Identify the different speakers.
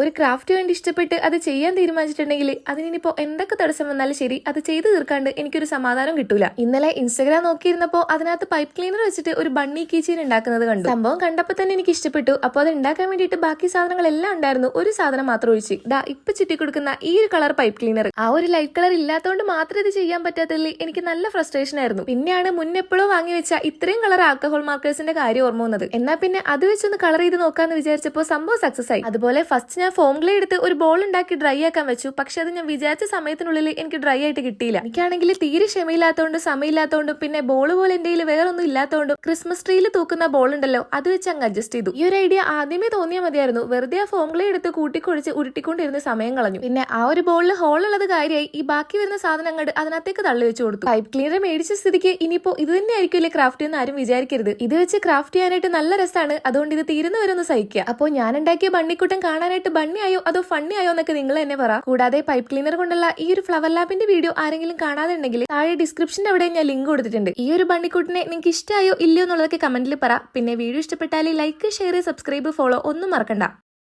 Speaker 1: ഒരു ക്രാഫ്റ്റ് വേണ്ടി ഇഷ്ടപ്പെട്ട് അത് ചെയ്യാൻ തീരുമാനിച്ചിട്ടുണ്ടെങ്കിൽ അതിനിപ്പോ എന്തൊക്കെ തടസ്സം വന്നാലും ശരി അത് ചെയ്തു തീർക്കാണ്ട് എനിക്കൊരു സമാധാനം കിട്ടൂല. ഇന്നലെ ഇൻസ്റ്റാഗ്രാം നോക്കിയിരുന്നപ്പോ അതിനകത്ത് പൈപ്പ് ക്ലീനർ വെച്ചിട്ട് ഒരു ബണ്ണി കീച്ചീൻ ഉണ്ടാക്കുന്നത് കണ്ടു. സംഭവം കണ്ടപ്പോ തന്നെ എനിക്ക് ഇഷ്ടപ്പെട്ടു. അപ്പോൾ അത് ഉണ്ടാക്കാൻ വേണ്ടിയിട്ട് ബാക്കി സാധനങ്ങൾ എല്ലാം ഉണ്ടായിരുന്നു. ഒരു സാധനം മാത്രം ഒഴിച്ച്. ദാ ഇപ്പൊ ചുറ്റി കൊടുക്കുന്ന ഈ ഒരു കളർ പൈപ്പ് ക്ലീനർ ആ ഒരു ലൈറ്റ് കളർ ഇല്ലാത്തതുകൊണ്ട് മാത്രം ഇത് ചെയ്യാൻ പറ്റാത്തതിൽ എനിക്ക് നല്ല ഫ്രസ്ട്രേഷൻ ആയിരുന്നു. പിന്നെയാണ് മുന്നെപ്പോഴോ വാങ്ങി വെച്ച ഇത്രയും കളർ ആൽക്കഹോൾ മാർക്കേഴ്സിന്റെ കാര്യം ഓർമ്മ വന്നത്. എന്നാ പിന്നെ അത് വെച്ചൊന്ന് കളർ ചെയ്ത് നോക്കാന്ന് വിചാരിച്ചപ്പോൾ സംഭവം സക്സസ് ആയി. അതുപോലെ ഫസ്റ്റ് ഫോം ഗ്ലേ എടുത്ത് ഒരു ബോൾ ഉണ്ടാക്കി ഡ്രൈ ആക്കാൻ വെച്ചു. പക്ഷെ അത് ഞാൻ വിചാരിച്ച സമയത്തിനുള്ളിൽ എനിക്ക് ഡ്രൈ ആയിട്ട് കിട്ടിയില്ല. എനിക്കാണെങ്കിൽ തീരെ ക്ഷമയില്ലാത്തതുകൊണ്ട് സമയമില്ലാത്തതുകൊണ്ടും പിന്നെ ബോൾ പോലെ എന്റെ കയ്യിൽ വേറെ ഒന്നും ഇല്ലാത്തതുകൊണ്ടും ക്രിസ്മസ് ട്രീയിൽ തൂക്കുന്ന ബോൾ ഉണ്ടല്ലോ അത് വെച്ച് അങ്ങ് അഡ്ജസ്റ്റ് ചെയ്തു. ഈ ഒരു ഐഡിയ ആദ്യമേ തോന്നിയാൽ മതിയായിരുന്നു. വെറുതെ ആ ഫോം ഗ്ലേ എടുത്ത് കൂട്ടിക്കൊഴിച്ച് ഉരുട്ടിക്കൊണ്ടിരുന്ന സമയം കളഞ്ഞു. പിന്നെ ആ ഒരു ബോളിൽ ഹോൾ ഉള്ളത് കാര്യമായി ഈ ബാക്കി വരുന്ന സാധനം അതിനകത്തേക്ക് തള്ളി വെച്ച് കൊടുത്തു. പൈപ്പ് ക്ലീനർ മേടിച്ച സ്ഥിതിക്ക് ഇനിയിപ്പോ ഇത് തന്നെ ആയിരിക്കില്ലേ ക്രാഫ്റ്റ് എന്ന് ആരും വിചാരിക്കരുത്. ഇത് വെച്ച് ക്രാഫ്റ്റ് ചെയ്യാനായിട്ട് നല്ല രസമാണ് അതുകൊണ്ട് ഇത് തീരുന്നവരൊന്ന് സഹിക്കുക. അപ്പോൾ ഞാൻ ഉണ്ടാക്കിയ ബണ്ണിക്കുട്ടൻ കാണാനായിട്ട് ബണ്ണി ആയോ അതോ ഫണ്ണി ആയോ എന്നൊക്കെ നിങ്ങൾ തന്നെ പറ. കൂടാതെ പൈപ്പ് ക്ലീനർ കൊണ്ടുള്ള ഈ ഒരു ഫ്ലവർ ലാബിന്റെ വീഡിയോ ആരെങ്കിലും കാണാതുണ്ടെങ്കിൽ താഴെ ഡിസ്ക്രിപ്ഷന്റെ അവിടെ ഞാൻ ലിങ്ക് കൊടുത്തിട്ടുണ്ട്. ഈ ഒരു ബണ്ണിക്കൂട്ടിനെ നിങ്ങൾക്ക് ഇഷ്ടമായോ ഇല്ലയോ എന്നുള്ളതൊക്കെ കമന്റിൽ പറ. പിന്നെ വീഡിയോ ഇഷ്ടപ്പെട്ടാൽ ലൈക്ക് ഷെയർ സബ്സ്ക്രൈബ് ഫോളോ ഒന്നും മറക്കണ്ട.